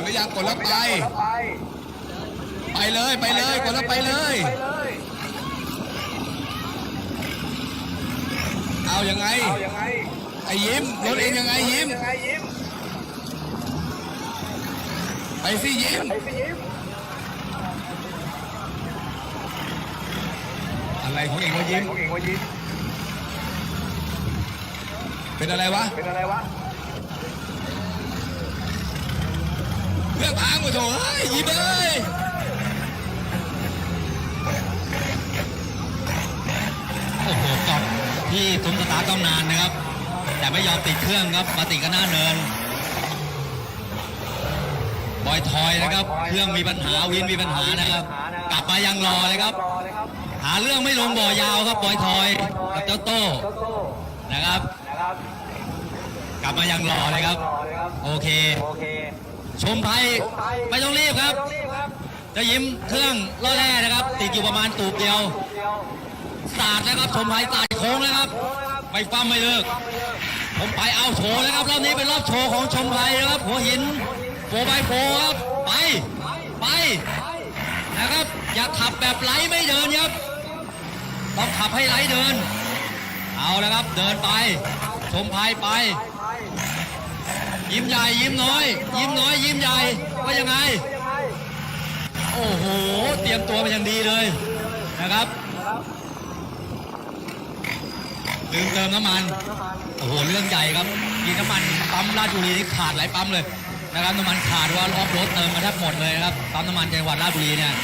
ดหรือยังกดแล้วไป ไปเลยไปเลยกดแล้วไปเลย เอายังไงไอ้ยิ้มรถเองยังไงยิ้ม ไปสิยิ้ม อะไรของเองวะยิ้ม เป็นอะไรวะเรื่ เพื่องพังหมดโถเฮ้ยยิ้มเอ้ยโอ้โหกอบที่ซุ้มสตาร์ต้องนานนะครับ แต่ไม่ยอมติดเครื่องครับมาติดกันหน้าเนิน บอยทอยนะครับ เครื่องมีปัญหาวินมีปัญหานะครับ กลับมายังรอเลยครับ หาเรื่องไม่ลงบ่อยาวครับบอยทอยกับเจ้าโต้นะครับ กลับมายังรอเลยครับ โอเค ชมไพไม่ต้องรีบครับ จะยิ้มเครื่องล่อแร่นะครับ ติดอยู่ประมาณตูบเดียวสาดนะครับชมไพสาดโค้งนะครับ ไม่ฟั่มไม่เลิกผมไปเอาโชว์นะครับรอบนี้เป็นรอบโชว์ของชมไพนะครับ หัวหินโฟบายโฟครับไปไปนะครับ อย่าขับแบบไหลไม่เดินครับต้องขับให้ไหลเดิน เอาแล้วครับเดินไป ชมไพไป ยิ้มใหญ่ยิ้มน้อย ยิ้มน้อย ยิ้มใหญ่ว่ายังไง โอ้โห เตรียมตัวเป็นอย่างดีเลยนะครับลืมเติมน้ำมัน โอ้โห เรื่องใหญ่ครับยิงน้ำมันปั๊มราชบุรีนี่ขาดหลายปั๊มเลยนะครับ น้ำมันขาดว่าออฟโรถเติมมาแทบหมดเลยนะครับ ปั๊มน้ำมันจังหวัดราชบุรีเนี่ย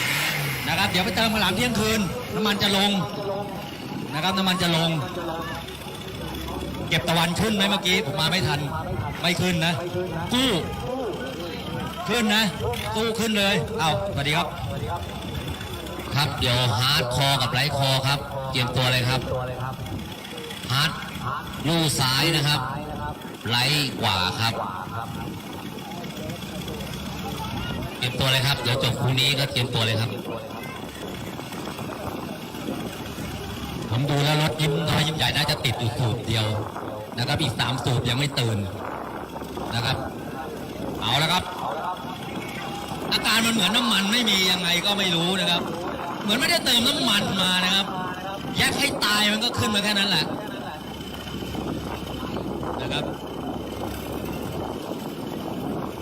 นะครับ เดี๋ยวไปเติมมาหลังเที่ยงคืน น้ำมันจะลงนะครับ น้ำมันจะลง เก็บตะวันขึ้นไหมเมื่อกี้ ผมมาไม่ทันไม่ขึ้นนะ กู้ ขึ้นนะ กู้ขึ้นเลย เอาสวัสดีครับ ครับเดี๋ยวฮาร์ดคอกับไลท์คอครับ เตรียมตัวเลยครับ ฮาร์ดลู่ซ้ายนะครับ ไลท์ขวาครับ เตรียมตัวเลยครับ เดี๋ยวจบคู่นี้ก็เตรียมตัวเลยครับผมดูแล้วรถยิ้มน้อยยิ้มใหญ่น่าจะติดอยู่สูบเดียวนะครับอีกสามสูบยังไม่ตื่น นะครับ เอาแล้วครับ อาการมันเหมือนน้ำมันไม่มียังไงก็ไม่รู้นะครับ เหมือนไม่ได้เติมน้ำมันมานะครับแยกให้ตายมันก็ขึ้นมาแค่นั้นแหละนะครับ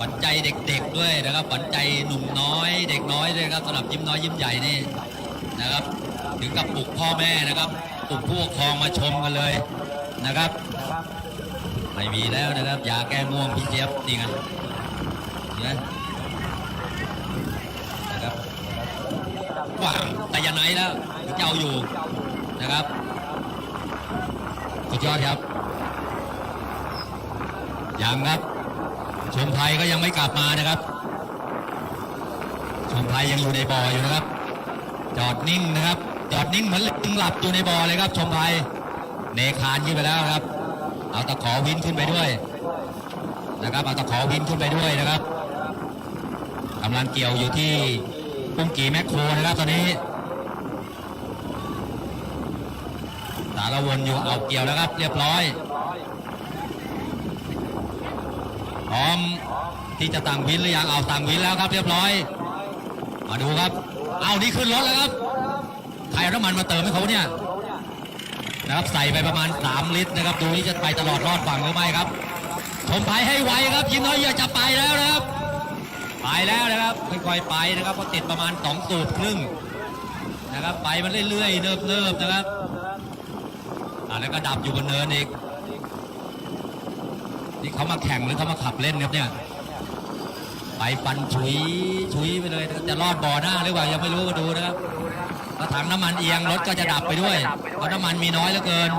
ปัจจัยเด็กๆด้วยนะครับปัจจัยหนุ่มน้อย เด็กน้อยด้วยครับสำหรับยิ้มน้อยยิ้มใหญ่นี่นะครับ ถึงกับปลุกพ่อแม่นะครับปลุกผู้ปกครองมาชมกันเลยนะครับ ไม่มีแล้วนะครับยาแก้ง่วงพี่เจี๊ยบนี่ไงเนไหมนะครับกว่างแต่ยันไหนแล้วเจ้าอยู่นะครับสุดยอดครับยังครับ ชมไทยก็ยังไม่กลับมานะครับ ชมไทยยังอยู่ในบ่ออยู่นะครับ จอดนิ่งนะครับ จอดนิ่งเหมือนลิงหลับอยู่ในบ่อเลยครับ ชมไทยเนคานขึ้นไปแล้วครับ เอาตะขอวินขึ้นไปด้วยนะครับเอาตะขอวินขึ้นไปด้วยนะครับกำลังเกี่ยวอยู่ที่ปุ้งกีแมคโครนะครับตอนนี้สารวนอยู่เอาเกี่ยวแล้วครับ เรียบร้อยพร้อมที่จะตั้งวินหรือยังเอาตั้งวินแล้วครับ เรียบร้อย มาดูครับ เอานี่ขึ้นรถแล้วครับใครเอาน้ำมันมาเติมให้เขาเนี่ย นะครับใส่ไปประมาณ 3 ลิตรนะครับดูนี่จะไปตลอดรอดฝั่งหรือไม่ครับชมไผ่ให้ไวครับยิ้มน้อยอย่าจะไปแล้วนะครับ ไปแล้วนะครับค่อยๆไปนะครับเพราะติดประมาณ 2 สูบครึ่งนะครับไปมันเรื่อยๆเนิบๆนะครับแล้วก็ดับอยู่บนเนินอีกนี่เขามาแข่งหรือเขามาขับเล่นครับเนี่ยไปฟันฉุยฉุยไปเลยจะรอดบ่อหน้าหรือเปล่ายังไม่รู้ก็ดูนะครับ ถ้าถังน้ำมันเอียงรถก็จะดับไปด้วยเพราะน้ำมันมีน้อยเหลือเกิน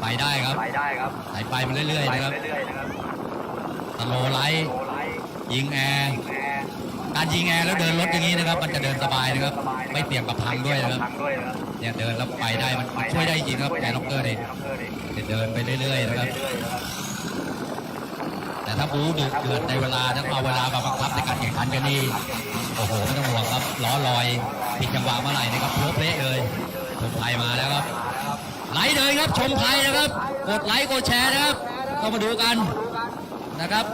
ไปได้ครับไปได้ครับไหลไปมันเรื่อยๆนะครับเรื่อยๆนะครับสโลว์ไลท์โไลท์ยิงแอร์แอร์การยิงแอร์แล้วเดินรถอย่างนี้นะครับมันจะเดินสบายนะครับ ไม่เสี่ยงกับพังด้วยนะครับพังด้วยนะครับเนี่ยเดินแล้วไปได้มันช่วยได้จริงครับแอร์ล็อกเกอร์เนี่ยล็อกเกอร์นี่เดินไปเรื่อยๆนะครับ เรื่อยๆนะครับ แต่ถ้าบู๊ดุเดือดในเวลาถ้าเอาเวลามาบังคับในการแข่งขันกันนี่โอ้โหไม่ต้องห่วงครับล้อลอยผิดจังหวะเมื่อไหร่นะครับโพเละเลยชมไทยมาแล้วครับไลค์เลยครับชมไทยนะครับ กดไลค์กดแชร์นะครับเข้ามาดูกันนะครับ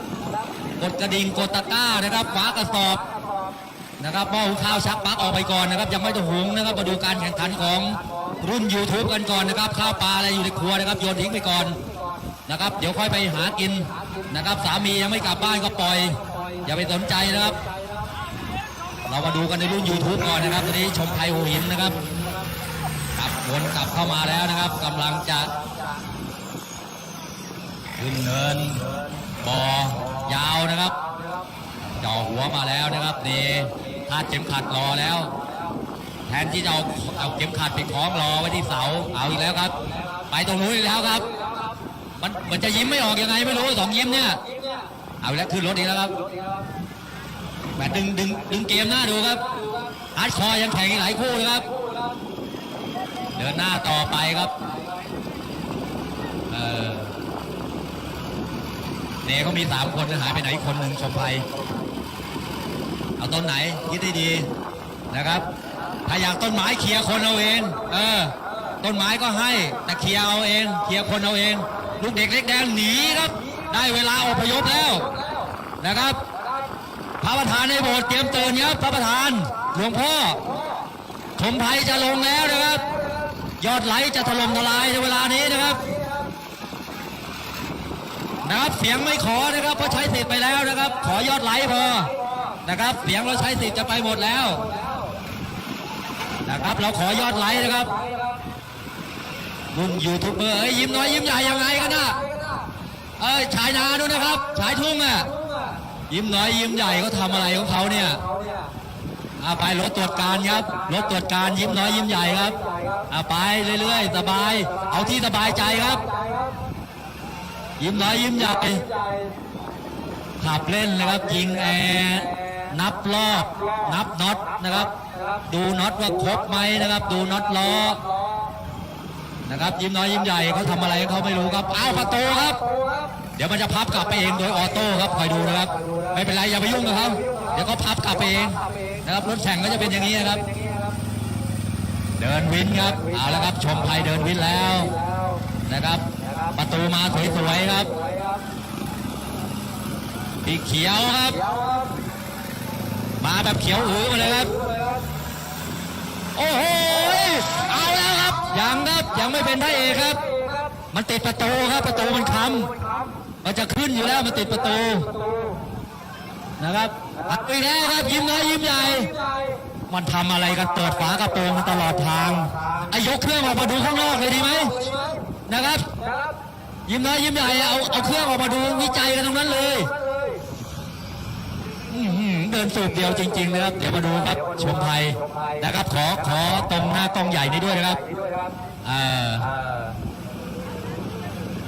กกดกระดิ่งกดตะกร้านะครับฝากระสอบนะครับหม้อหุงข้าวชักปลั๊กออกไปก่อนนะครับ ยังไม่ต้องหุงนะครับมาดูการแข่งขันของรุ่น YouTube กันก่อนนะครับ ข้าวปลาอะไรอยู่ในครัวนะครับโยนทิ้งไปก่อนนะครับ เดี๋ยวค่อยไปหากิน นะครับ สามียังไม่กลับบ้านก็ปล่อย อย่าไปสนใจนะครับ เรามาดูกันในรุ่น YouTube ก่อนนะครับตอนนี้ชมไทยหัวหินนะครับกลับวนกลับเข้ามาแล้วนะครับกำลังจะขึ้นเนินบ่อยาวนะครับจ่อหัวมาแล้วนะครับนี่คาดเข็มขัดรอแล้ว แทนที่จะเอาเอาเข็มขัดไปคล้องรอไว้ที่เสาเอาอีกแล้วครับ ไปตรงนู้นอีกแล้วครับ มันมันจะยิ้มไม่ออกยังไงไม่รู้สองยิ้มเนี่ย เอาแล้วขึ้นรถอีกแล้วครับแหมดึงดึงดึงเกมหน้าดูครับฮาร์ดคอร์ยังแข่งอีกหลายคู่นะครับ เดินหน้าต่อไปครับ เออเนเขามีสามคนหายไปไหนคนหนึ่งชมภัยเอาต้นไหนคิดให้ดีนะครับ ถ้าอยากต้นไม้เคลียร์คนเอาเอง เออ ต้นไม้ก็ให้แต่เคลียร์เอาเอง เคลียร์คนเอาเอง ลูกเด็กเล็กแดงหนีครับ ได้เวลาอพยพแล้วนะครับ พระประธานในโบสถ์เตรียมตื่นครับพระประธานหลวงพ่อชมภัยจะลงแล้วนะครับ ยอดไหลจะถล่มทลายในเวลานี้นะครับนะครับเสียงไม่ขอนะครับเพราะใช้สิทธิ์ไปแล้วนะครับ ขอยอดไหลพอนะครับ เสียงเราใช้สิทธิ์จะไปหมดแล้ว นะครับ เราขอยอดไลค์นะครับ รุ่นยูทูบเบอร์เอ้ยยิ้มน้อยยิ้มใหญ่ยังไงกันนะเอ้ยชายนาด้วยนะครับชายทุ่งอะยิ้มน้อยยิ้มใหญ่เขาทำอะไรของเขาเนี่ยอาไปรถตรวจการครับรถตรวจการยิ้มน้อยยิ้มใหญ่ครับอาไปเรื่อยๆสบาย เอาที่สบายใจครับ ยิ้มน้อยยิ้มใหญ่ขับเล่นนะครับยิงแอร์นับรอบนับน็อตนะครับ ดูน็อตว่าครบไหมนะครับ ดูน็อตล้อ นะครับ ยิ้มน้อยยิ้มใหญ่เขาทำอะไรเขาไม่รู้ครับอ้าวประตูครับ เดี๋ยวมันจะพับกลับไปเองโดยออโต้ครับคอยดูนะครับ ไม่เป็นไรอย่าไปยุ่งกับเขาเดี๋ยวก็พับกลับไปเองนะครับรถแข่งก็จะเป็นอย่างนี้นะครับ เดินวินครับเอาแล้วครับชมภัยเดินวินแล้วนะครับ ประตูมาสวยๆครับปีเขียวครับ มาแบบเขียวอือมาเลยครับ โอ้โห ยังครับยังไม่เป็นพระเอกครับ มันติดประตูครับประตูมันค้ำมันจะขึ้นอยู่แล้วมันติดประตูนะครับปัดไปแล้วครับยิ้มน้อยยิ้มใหญ่ มันทำอะไรกันเปิดฝากระโปรงตลอดทางไอ้ยกเครื่องออกมาดูข้างนอกเลยดีไหมนะครับ ยิ้มน้อยยิ้มใหญ่เอาเอาเครื่องออกมาดูวิจัยกันตรงนั้นเลย เดินสูบเดียวจริง ๆ นะครับ เดี๋ยวมาดูครับชมไทยนะครับ ขอขอตรงหน้ากล้องใหญ่นี้ด้วยนะครับเอ่อ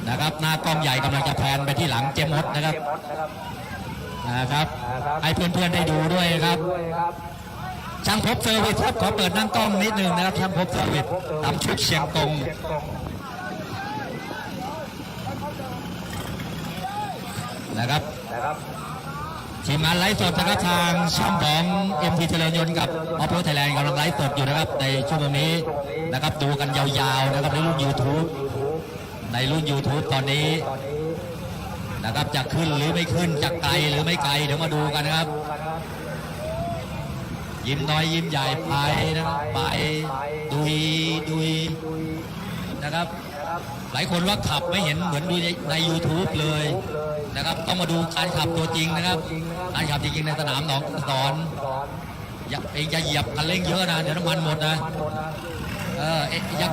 นะครับหน้ากล้องใหญ่กำลังจะแพนไปที่หลังเจมดนะครับนะครับให้เพื่อนๆได้ดูด้วยครับช่างพบเซอร์วิสครับขอเปิดหนั่งกล้องนิดนึงนะครับช่างพบเซอร์วิสตามชุดเชียงกงนะครับ ทีมงานไลฟ์สดนะครับทางช่องของเอ็มพีเจริญยนต์กับออฟโรดไทยแลนด์กำลังไลฟ์สดอยู่นะครับ ในช่วงนี้นะครับดูกันยาวๆนะครับในรุ่น YouTube ในรุ่น YouTube ตอนนี้นะครับจะขึ้นหรือไม่ขึ้นจะไกลหรือไม่ไกลเดี๋ยวมาดูกันนะครับ ยิ้มน้อยยิ้มใหญ่ไปนะครับไปดุยดุยนะครับ หลายคนว่าขับไม่เห็นเหมือนดูใน YouTube เลยนะครับต้องมาดูการขับตัวจริงนะครับการขับจริงๆในสนามหนองสอนอย่าเองจะเหยียบคันเร่งเยอะนะเดี๋ยวน้ำมันหมดนะเออเอ๊ะยัง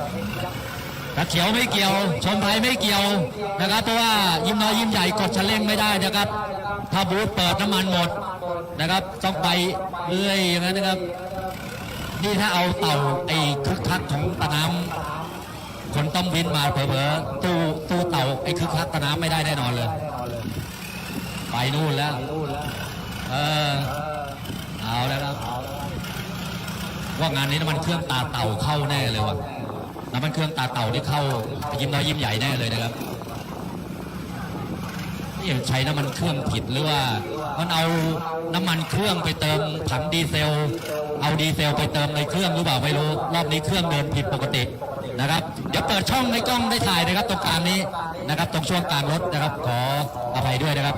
กระเขียวไม่เกี่ยว ชมภัยไม่เกี่ยวนะครับ เพราะว่ายิ้มน้อยยิ้มใหญ่กดคันเร่งไม่ได้นะครับ ถ้าบูธเปิดน้ำมันหมดนะครับ ต้องไปเรื่อยอย่างนั้นนะครับ นี่ถ้าเอาเต่าไอ้คึกคักของตะน้ำ คนต้มวินมาเผลอๆตู้ตู้เต่าไอ้คึกคักตะน้ำไม่ได้แน่นอนเลย ไปนู่นแล้ว เออ เอาแล้วครับว่างานนี้น้ำมันเครื่องตาเต่าเข้าแน่เลยว่ะน้ำมันเครื่องตาเต่าที่เข้า ยิ้มน้อยยิ้มใหญ่แน่เลยนะครับนี่ใช้น้ำมันเครื่องผิดหรือว่า มันเอาน้ำมันเครื่องไปเติมถังดีเซล เอาดีเซลไปเติมในเครื่องหรือเปล่าไม่รู้ รอบนี้เครื่องเดินผิดปกติ นะครับ เดี๋ยวเปิดช่องในกล้องได้ถ่ายนะครับ ตรงกลางนี้นะครับ ตรงช่วงกลางรถนะครับ ขออภัยด้วยนะครับ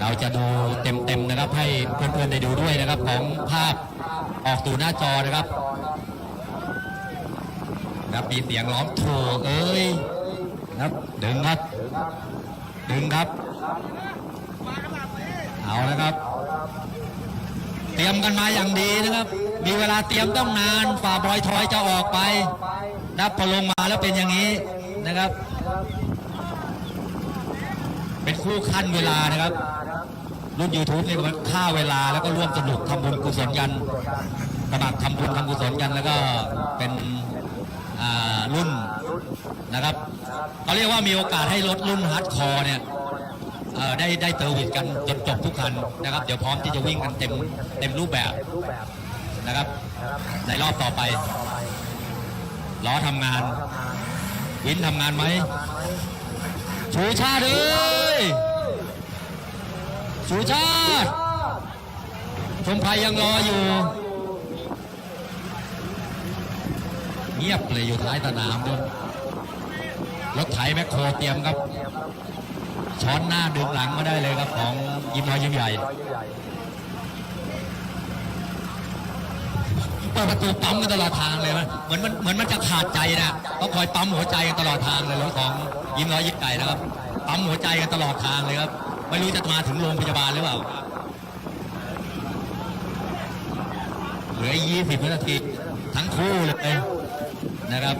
เราจะดูเต็มๆนะครับ ให้เพื่อนๆได้ดูด้วยนะครับ ของภาพออกสู่หน้าจอนะครับนะครับมีเสียงร้องโถเอ้ยนะครับดึงครับ ดึงครับ เอานะครับ เตรียมกันมาอย่างดีนะครับ มีเวลาเตรียมต้องนานฝ่าบอยทอยจะออกไปนับพอลงมาแล้วเป็นอย่างนี้นะครับ เป็นคู่ขั้นเวลานะครับ รุ่น YouTube นี่ก็มันค่าเวลาแล้วก็ร่วมสนุกทำบุญกุศลกันสมัครทำบุญทำกุศลกันแล้วก็เป็นอ่ารุ่นนะครับเขาเรียกว่ามีโอกาสให้รถรุ่นฮาร์ดคอร์เนี่ยได้ได้เตอร์วิสกันจนจบทุกคันนะครับ เดี๋ยวพร้อมที่จะวิ่งกันเต็มเต็มรูปแบบ นะครับ ในรอบต่อไป ล้อทำงาน วินทำงานไหม ชูชาติเอ้ยชูชาติ ชมภัยยังรออยู่ เงียบเลยอยู่ท้ายสนามด้วยรถไถแมคโครเตรียมครับ ช้อนหน้าดึงหลังมาได้เลยครับของยิมน้อยยิมใหญ่ เปิดประตูปั๊มกันตลอดทางเลยนะเหมือนมันเหมือนมันจะขาดใจนะต้องคอยปั๊มหัวใจกันตลอดทางเลยรถของยิ้มน้อยยิ้มไก่นะครับปั๊มหัวใจกันตลอดทางเลยครับไม่รู้จะมาถึงโรงพยาบาลหรือเปล่าเหลือยี่สิบนาทีทั้งคู่เลยนะครับ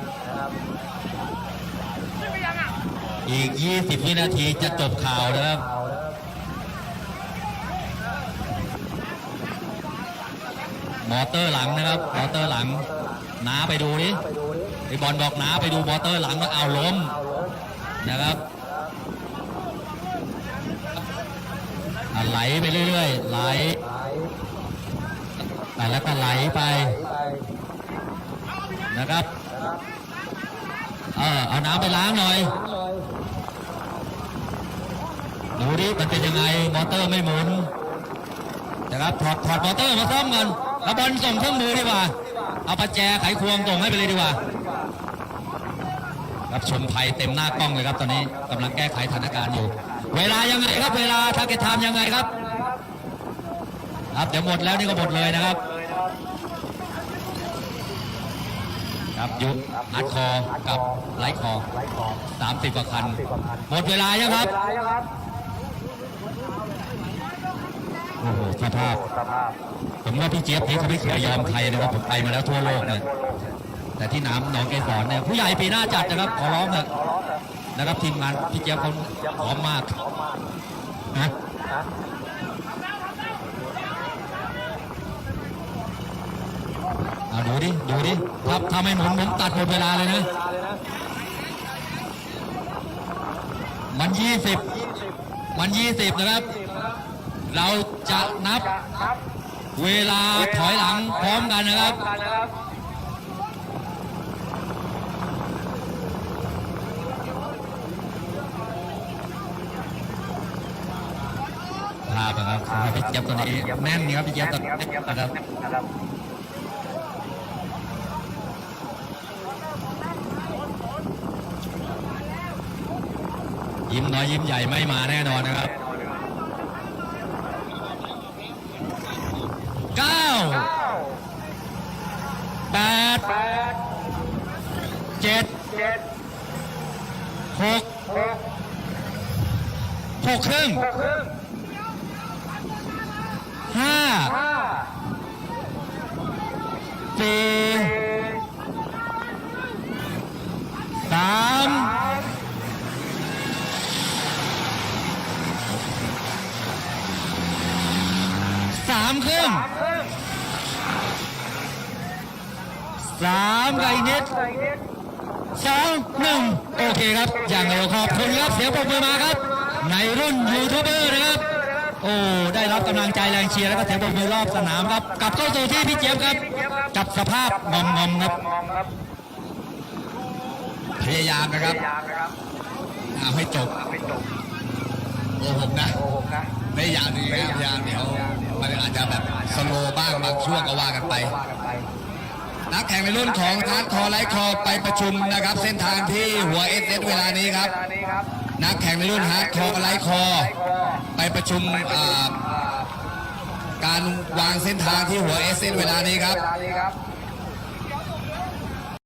อีก 20 วินาทีจะจบข่าวนะครับ มอเตอร์หลังนะครับ มอเตอร์หลังน้าไปดูดิไอบอลบอกน้าไปดูมอเตอร์หลังก็เอาล้มนะครับไหลไปเรื่อยๆไหลอ่แล้วก็ไหลไปนะครับเออเอาน้ำไปล้างหน่อยดูดิมันเป็นยังไงมอเตอร์ไม่หมุนนะครับถอดถอดมอเตอร์มาซ่อมกัน แล้วบอลส่งเครื่องมือดีกว่า เอาประแจไขควงส่งให้ไปเลยดีกว่ารับชมภัยเต็มหน้ากล้องเลยครับตอนนี้กำลังแก้ไขสถานการณ์อยู่ เวลายังไงครับ เวลาทาร์เก็ตไทม์ยังไงครับ ครับเดี๋ยวหมดแล้วนี่ก็หมดเลยนะครับ ครับยุคอัดคอกับไลท์คอสามสิบกว่าคัน หมดเวลายังครับ โอ้โหสภาพ ผมว่าพี่เจี๊ยบนี่เขาไม่เคยยอมใครนะครับผมไปมาแล้วทั่วโลกเนี่ยแต่ที่น้ำหนองเกสรเนี่ยผู้ใหญ่ปีหน้าจัดนะครับขอร้องเถอะนะครับทีมงานพี่เจี๊ยบเขาพร้อมมากนะเอาดูดิดูดิถ้าถ้าไม่หมุนผมตัดหมดเวลาเลยนะมันยี่สิบมันยี่สิบนะครับ เราจะนับเวลาถอยหลังพร้อมกันนะครับภาพนะครับสำหรับพี่เจี๊ยบตอนนี้แน่นนี่ครับพี่เจี๊ยบตอนนี้นะครับยิ้มน้อยยิ้มใหญ่ไม่มาแน่นอนนะครับ เก้าแปดเจ็ดหกหก ครึ่งห้าสี่สามสามครึ่งสามไก่นิดสองหนึ่งโอเคครับ อย่างเร็วขอบคุณครับ เสียงปรบมือมาครับ ในรุ่นยูทูบเบอร์นะครับ โอ้ได้รับกำลังใจแรงเชียร์แล้วก็เสียงปรบมือรอบสนามครับ กลับเข้าสู่ที่พี่เจี๊ยบครับ กับสภาพงอมงอมๆครับ พยายามนะครับเอาให้จบโอ้ผมนะพยายามจริงๆนะพยายามเดี๋ยวมันอาจจะแบบสโลว์บ้างบางช่วงก็ว่ากันไปนักแข่งในรุ่นของทาร์ดคอไลท์คอไปประชุมนะครับ เส้นทางที่หัวเอสเอสเวลานี้ครับ นักแข่งในรุ่นฮาร์ดคอไลท์คอ ไปประชุมการวางเส้นทางที่หัวเอสเซนเวลานี้ครับ